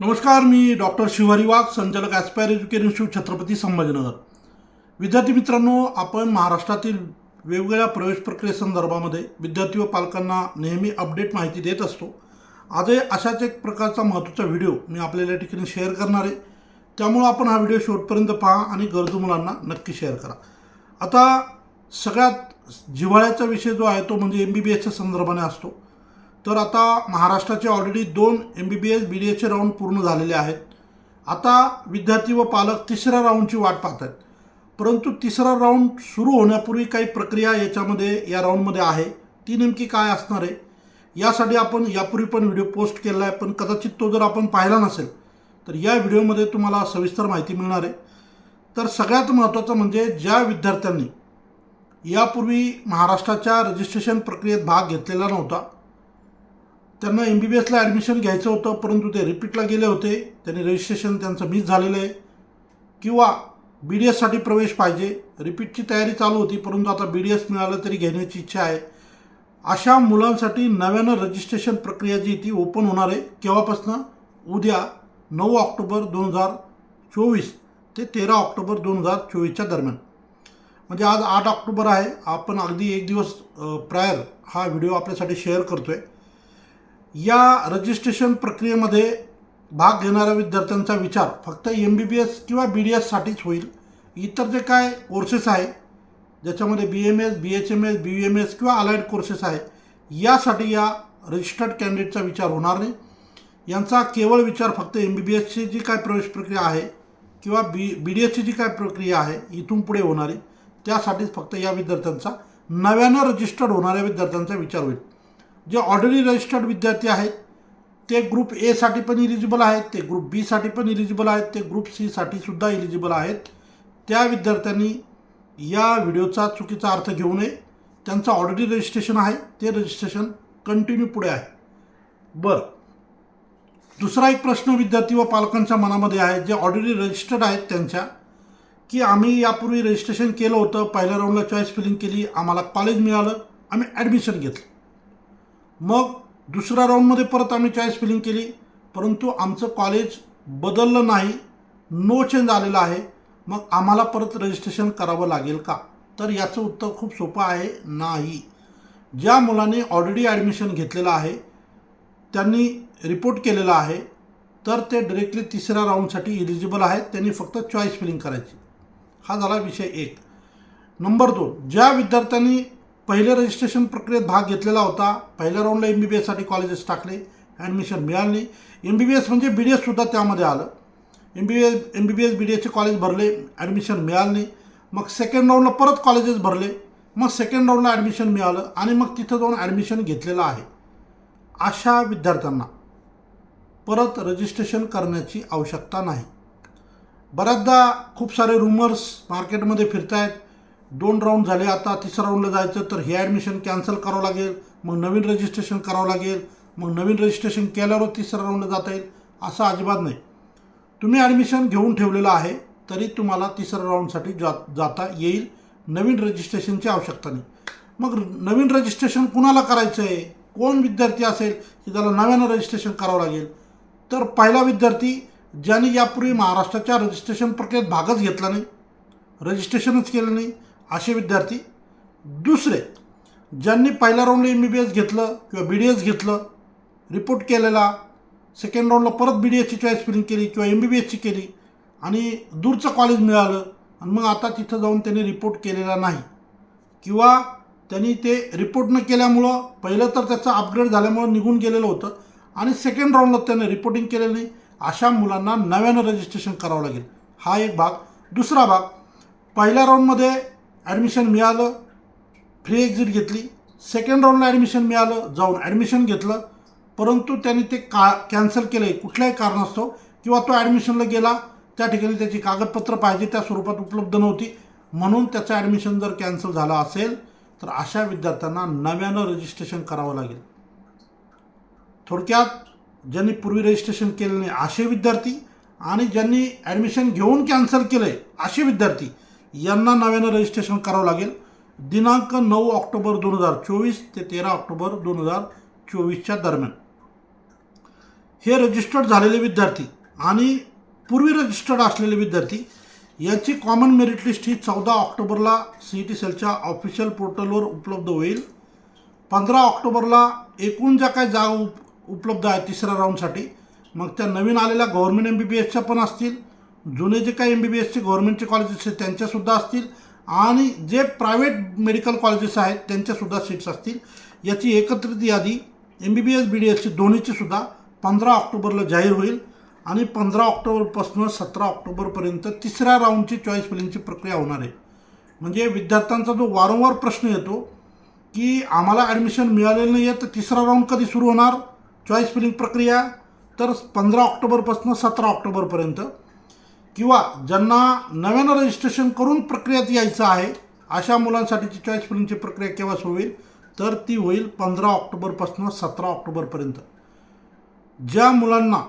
नमस्कार मी डॉक्टर शिवारी वाघ संचालक Aspire education institute Chhatrapati Sambhajinagar. विद्यार्थी मित्रांनो आपण महाराष्ट्रातील वेगवेगळ्या प्रवेश प्रक्रियेसंदर्भामध्ये विद्यार्थी व पालकांना नेहमी अपडेट माहिती देत असतो. आजही अशाच एक प्रकारचा महत्त्वाचा व्हिडिओ मी आपल्याला या ठिकाणी शेअर करणार आहे. त्यामुळं आपण हा व्हिडिओ शेवटपर्यंत पहा आणि गरजू मुलांना नक्की शेअर करा. आता सगळ्यात जिव्हाळ्याचा विषय जो आहे तो म्हणजे एम बी बी एसच्या संदर्भाने असतो. तर आता महाराष्ट्राचे ऑलरेडी दोन M B B S B D एचे round पूर्ण झालेले आहेत. आता विद्यार्थी व पालक तिसऱ्या राऊंडची वाट पाहत आहेत परंतु तिसरा राऊंड सुरू होण्यापूर्वी काही प्रक्रिया याच्यामध्ये या राऊंडमध्ये आहे. ती नेमकी काय असणार आहे? यासाठी आपण यापूर्वी पण व्हिडिओ पोस्ट केला आहे पण कदाचित तो जर आपण पाहिला नसेल तर या व्हिडिओमध्ये तुम्हाला सविस्तर माहिती मिळणार आहे. तर सगळ्यात महत्त्वाचं म्हणजे ज्या विद्यार्थ्यांनी यापूर्वी महाराष्ट्राच्या रजिस्ट्रेशन प्रक्रियेत भाग घेतलेला नव्हता त्यांना एम बी बी एसला ॲडमिशन घ्यायचं होतं परंतु ते रिपीटला गेले होते. त्यांनी रजिस्ट्रेशन त्यांचं मिस झालेलं आहे. किंवा बी डी एससाठी प्रवेश पाहिजे. रिपीटची तयारी चालू होती परंतु आता बी डी एस मिळालं तरी घेण्याची इच्छा आहे. अशा मुलांसाठी नव्यानं रजिस्ट्रेशन प्रक्रिया जी ती ओपन होणार आहे. केव्हापासनं? उद्या नऊ ऑक्टोबर दोन हजार चोवीस ते तेरा ऑक्टोबर दोन हजार चोवीसच्या दरम्यान. म्हणजे आज आठ ऑक्टोबर आहे. आपण अगदी एक दिवस प्रायर हा व्हिडिओ आपल्यासाठी शेअर करतो आहे या रजिस्ट्रेशन प्रक्रियेमध्ये भाग घेणाऱ्या विद्यार्थ्यांचा विचार फक्त एम बी बी एस किंवा बी डी एससाठीच होईल. इतर जे काय कोर्सेस आहे ज्याच्यामध्ये B M S B H M S B M S किंवा अलाइड कोर्सेस आहे यासाठी या रजिस्टर्ड कॅन्डिडेटचा विचार होणार नाही. यांचा केवळ विचार फक्त एम बी बी एसची जी काय प्रवेश प्रक्रिया आहे किंवा बी बी डी एसची जी काय प्रक्रिया आहे इथून पुढे होणारी त्यासाठीच फक्त या विद्यार्थ्यांचा नव्यानं रजिस्टर्ड होणाऱ्या विद्यार्थ्यांचा विचार होईल. जे ऑलरेडी रजिस्टर्ड विद्यार्थी आहेत ते ग्रुप एसाठी पण इलिजिबल आहेत ते ग्रुप बीसाठी पण इलिजिबल आहेत ते ग्रुप सीसाठी सुद्धा इलिजिबल आहेत. त्या विद्यार्थ्यांनी या व्हिडिओचा चुकीचा अर्थ घेऊ नये. त्यांचं ऑलरेडी रजिस्ट्रेशन आहे. ते रजिस्ट्रेशन कंटिन्यू पुढे आहे. बरं. दुसरा एक प्रश्न विद्यार्थी व पालकांच्या मनामध्ये आहे जे ऑलरेडी रजिस्टर्ड आहेत त्यांच्या की आम्ही यापूर्वी रजिस्ट्रेशन केलं होतं पहिल्या राऊंडला चॉईस फिलिंग केली आम्हाला कॉलेज मिळालं आम्ही ॲडमिशन घेतलं. मग दुसऱ्या राऊंडमध्ये परत आम्ही चॉईस फिलिंग केली. परंतु आमचं कॉलेज बदललं नाही. नो चेंज आलेलं आहे. मग आम्हाला परत रजिस्ट्रेशन करावं लागेल का? तर याचं उत्तर खूप सोपं आहे. नाही. ज्या मुलाने ऑलरेडी ॲडमिशन घेतलेलं आहे त्यांनी रिपोर्ट केलेला आहे तर ते डिरेक्टली तिसऱ्या राऊंडसाठी इलिजिबल आहेत. त्यांनी फक्त चॉईस फिलिंग करायची. हा झाला विषय एक. नंबर दोन ज्या विद्यार्थ्यांनी पहिले रजिस्ट्रेशन प्रक्रियेत भाग घेतलेला होता. पहिल्या राऊंडला एम बी बी एससाठी कॉलेजेस टाकले. ॲडमिशन मिळालं. नाही एम बी बी एस म्हणजे बी डी एससुद्धा त्यामध्ये आलं. M B B S M B B S B D एसचे कॉलेज भरले. ॲडमिशन मिळालं. नाही मग सेकंड राऊंडला परत कॉलेजेस भरले. मग सेकंड राऊंडला ॲडमिशन मिळालं आणि मग तिथं जाऊन ॲडमिशन घेतलेलं आहे. अशा विद्यार्थ्यांना परत रजिस्ट्रेशन करण्याची आवश्यकता नाही. बऱ्याचदा खूप सारे रुमर्स मार्केटमध्ये फिरत आहेत दोन राऊंड झाले. आता तिसऱ्या राऊंडला जायचं तर हे ॲडमिशन कॅन्सल करावं लागेल. मग नवीन रजिस्ट्रेशन करावं लागेल. मग नवीन रजिस्ट्रेशन केल्यावर तिसऱ्या राऊंडला जाता येईल. असं अजिबात नाही. तुम्ही ॲडमिशन घेऊन ठेवलेलं आहे तरी तुम्हाला तिसऱ्या राऊंडसाठी जा जाता येईल. नवीन रजिस्ट्रेशनची आवश्यकता नाही. मग नवीन रजिस्ट्रेशन कुणाला करायचं आहे कोण विद्यार्थी असेल की ज्याला नव्यानं रजिस्ट्रेशन करावं लागेल? तर पहिला विद्यार्थी ज्याने यापूर्वी महाराष्ट्राच्या रजिस्ट्रेशन प्रक्रियेत भागच घेतला नाही रजिस्ट्रेशनच केलं नाही असे विद्यार्थी दुसरे ज्यांनी पहिल्या राऊंडला एम बी बी एस घेतलं किंवा बी डी एस घेतलं रिपोर्ट केलेला सेकंड राऊंडला परत बी डी एसची चॉईस फिलिंग केली किंवा एम बी बी एसची केली आणि दूरचं कॉलेज मिळालं आणि मग आता तिथं जाऊन त्यांनी रिपोर्ट केलेला नाही. किंवा त्यांनी ते रिपोर्ट न केल्यामुळं पहिलं तर त्याचं अपग्रेड झाल्यामुळं निघून गेलेलं होतं आणि सेकंड राऊंडला त्याने रिपोर्टिंग केलेलं नाही. अशा मुलांना नव्यानं रजिस्ट्रेशन करावं लागेल. हा एक भाग. दुसरा भाग पहिल्या राऊंडमध्ये ॲडमिशन मिळालं फ्री एक्झिट घेतली. सेकंड राऊंडला ॲडमिशन मिळालं जाऊन ॲडमिशन घेतलं. परंतु त्यांनी ते का कॅन्सल केलं आहे कुठल्याही कारणास्तव. किंवा तो ॲडमिशनला गेला त्या ठिकाणी त्याची कागदपत्र पाहिजे त्या स्वरूपात उपलब्ध नव्हती. म्हणून त्याचं ॲडमिशन जर कॅन्सल झालं असेल तर अशा विद्यार्थ्यांना नव्यानं रजिस्ट्रेशन करावं लागेल. थोडक्यात ज्यांनी पूर्वी रजिस्ट्रेशन केलं नाही असे विद्यार्थी आणि ज्यांनी ॲडमिशन घेऊन कॅन्सल केलं आहे असे विद्यार्थी यांना नव्यानं रजिस्ट्रेशन करावं लागेल. दिनांक नऊ ऑक्टोबर दोन हजार चोवीस ते तेरा ऑक्टोबर दोन हजार चोवीसच्या दरम्यान. हे रजिस्टर्ड झालेले विद्यार्थी आणि पूर्वी रजिस्टर्ड असलेले विद्यार्थी याची कॉमन मेरिट लिस्ट ही चौदा ऑक्टोबरला सी ई टी सेलच्या ऑफिशियल पोर्टलवर उपलब्ध होईल. पंधरा ऑक्टोबरला एकूण ज्या काही जागा उप उपलब्ध आहेत तिसऱ्या राऊंडसाठी मग त्या नवीन आलेल्या गव्हर्मेंट एम बी बी एसच्या पण असतील. जुने जे काही एम बी बी एसचे गव्हर्मेंटचे कॉलेजेस आहेत त्यांच्यासुद्धा असतील. आणि जे प्रायव्हेट मेडिकल कॉलेजेस आहेत त्यांच्यासुद्धा सीट्स असतील. याची एकत्रित यादी M B B S B D एसची दोन्हीची सुद्धा पंधरा ऑक्टोबरला जाहीर होईल. आणि पंधरा ऑक्टोबरपासून सतरा ऑक्टोबरपर्यंत तिसऱ्या राऊंडची चॉईस फिलिंगची प्रक्रिया होणार आहे. म्हणजे विद्यार्थ्यांचा जो वारंवार प्रश्न येतो की आम्हाला ॲडमिशन मिळालेलं नाही आहे तर तिसरा राऊंड कधी सुरू होणार? चॉईस फिलिंग प्रक्रिया तर पंधरा ऑक्टोबरपासून सतरा ऑक्टोबरपर्यंत. किंवा ज्यांना नव्यानं रजिस्ट्रेशन करून प्रक्रियेत यायचं आहे अशा मुलांसाठीची चॉईस फिलिंगची प्रक्रिया केव्हा सुरू होईल? तर ती होईल पंधरा ऑक्टोबरपासून सतरा ऑक्टोबरपर्यंत. ज्या मुलांना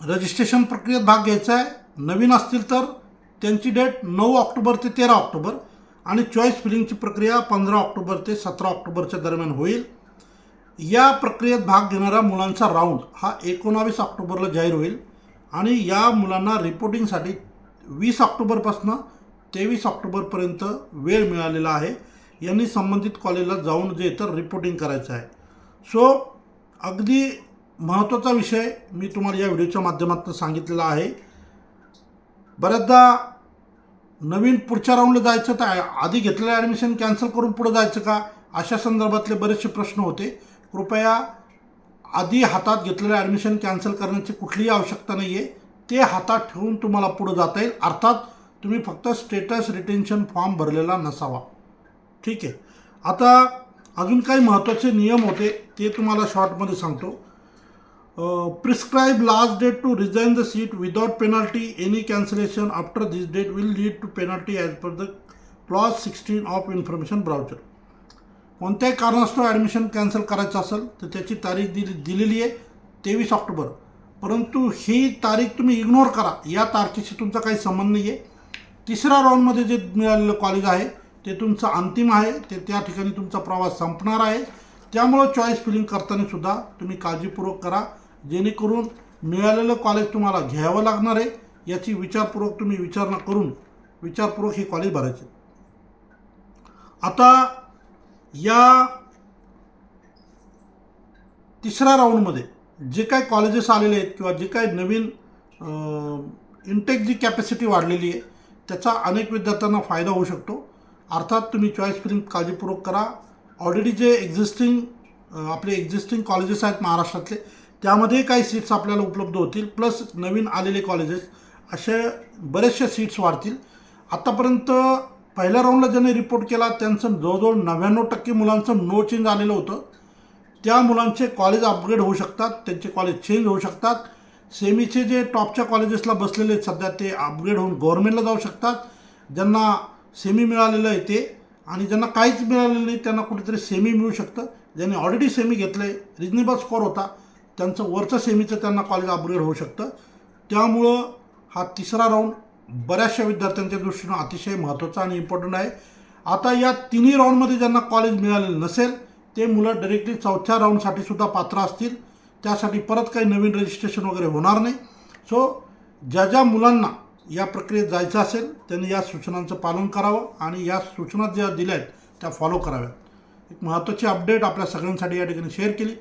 रजिस्ट्रेशन प्रक्रियेत भाग घ्यायचा आहे नवीन असतील तर त्यांची डेट नऊ ऑक्टोबर ते तेरा ऑक्टोबर आणि चॉईस फिलिंगची प्रक्रिया पंधरा ऑक्टोबर ते सतरा ऑक्टोबरच्या दरम्यान होईल. या प्रक्रियेत भाग घेणाऱ्या मुलांचा राऊंड हा एकोणावीस ऑक्टोबरला जाहीर होईल. आणि या मुलांना रिपोर्टिंगसाठी वीस ऑक्टोबरपासून तेवीस ऑक्टोबरपर्यंत वेळ मिळालेला आहे. यांनी संबंधित कॉलेजला जाऊन जे तर रिपोर्टिंग करायचं आहे. सो अगदी महत्त्वाचा विषय मी तुम्हाला या व्हिडिओच्या माध्यमातून सांगितलेला आहे. बऱ्याचदा नवीन पुढच्या राऊंडला जायचं तर आधी घेतलेलं ॲडमिशन कॅन्सल करून पुढं जायचं का? अशा संदर्भातले बरेचसे प्रश्न होते. कृपया आधी हातात घेतलेलं ॲडमिशन कॅन्सल करण्याची कुठलीही आवश्यकता नाही आहे ते हातात ठेवून तुम्हाला पुढं जाता येईल. अर्थात तुम्ही फक्त स्टेटस रिटेन्शन फॉर्म भरलेला नसावा. ठीक आहे. आता अजून काही महत्त्वाचे नियम होते ते तुम्हाला शॉर्टमध्ये सांगतो. Prescribe last date to resign the seat without penalty any cancellation after this date will lead to penalty as per the clause sixteen of information brochure कोणत्याही कारणास्तव ॲडमिशन कॅन्सल करायचं असेल तर त्याची तारीख दिली दिलेली आहे तेवीस ऑक्टोबर. परंतु ही तारीख तुम्ही इग्नोर करा. या तारखेशी तुमचा काही संबंध नाही आहे तिसऱ्या राऊंडमध्ये जे मिळालेलं कॉलेज आहे ते तुमचं अंतिम आहे. ते त्या ठिकाणी तुमचा प्रवास संपणार आहे. त्यामुळं चॉईस फिलिंग करताना सुद्धा तुम्ही काळजीपूर्वक करा. जेणेकरून मिळालेलं कॉलेज तुम्हाला घ्यावं लागणार आहे याची विचारपूर्वक तुम्ही विचारणा करून विचारपूर्वक हे कॉलेज भरायचे. आता या तिसऱ्या राऊंडमध्ये जे काय कॉलेजेस आलेले आहेत किंवा जे काय नवीन इनटेक जी कॅपॅसिटी वाढलेली आहे त्याचा अनेक विद्यार्थ्यांना फायदा होऊ शकतो. अर्थात तुम्ही चॉईस फिलिंग काळजीपूर्वक करा. ऑलरेडी जे एक्झिस्टिंग आपले एक्झिस्टिंग कॉलेजेस आहेत महाराष्ट्रातले त्यामध्ये काही सीट्स आपल्याला उपलब्ध होतील. प्लस नवीन आलेले कॉलेजेस असे बरेचसे सीट्स वाढतील. आत्तापर्यंत पहिल्या राऊंडला ज्यांनी रिपोर्ट केला त्यांचं जवळजवळ नव्याण्णव टक्के मुलांचं नो चेंज आलेलं होतं. त्या मुलांचे कॉलेज अपग्रेड होऊ शकतात त्यांचे कॉलेज चेंज होऊ शकतात. सेमीचे जे टॉपच्या कॉलेजेसला बसलेले आहेत सध्या ते अपग्रेड होऊन गव्हर्नमेंटला जाऊ शकतात. ज्यांना सेमी मिळालेलं आहे ते आणि ज्यांना काहीच मिळालेलं नाही त्यांना कुठेतरी सेमी मिळू शकतं. ज्यांनी ऑलरेडी सेमी घेतलं आहे रिजनेबल स्कोअर होता त्यांचं वरचं सेमीचं त्यांना कॉलेज अपग्रेड होऊ शकतं. त्यामुळं हा तिसरा राऊंड बऱ्याचशा विद्यार्थ्यांच्या दृष्टीनं अतिशय महत्त्वाचा आणि इम्पॉर्टंट आहे. आता या तिन्ही राऊंडमध्ये ज्यांना कॉलेज मिळालेलं नसेल ते मुलं डायरेक्टली चौथ्या राऊंडसाठी सुद्धा पात्र असतील. त्यासाठी परत काही नवीन रजिस्ट्रेशन वगैरे होणार नाही. सो ज्या ज्या मुलांना या प्रक्रियेत जायचं असेल त्यांनी या सूचनांचं पालन करावं आणि या सूचना ज्या दिल्या आहेत त्या फॉलो कराव्यात. एक महत्त्वाची अपडेट आपल्या सगळ्यांसाठी या ठिकाणी शेअर केली.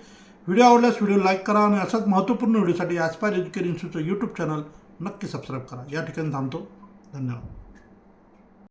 व्हिडिओ आवडल्यास व्हिडिओ लाईक करा आणि असाच महत्त्वपूर्ण व्हिडिओसाठी ॲस्पायर एज्युकेशन इन्स्टिट्यूटचं यूट्यूब चॅनल नक्की सबस्क्राईब करा. या ठिकाणी थांबतो. धन्यवाद.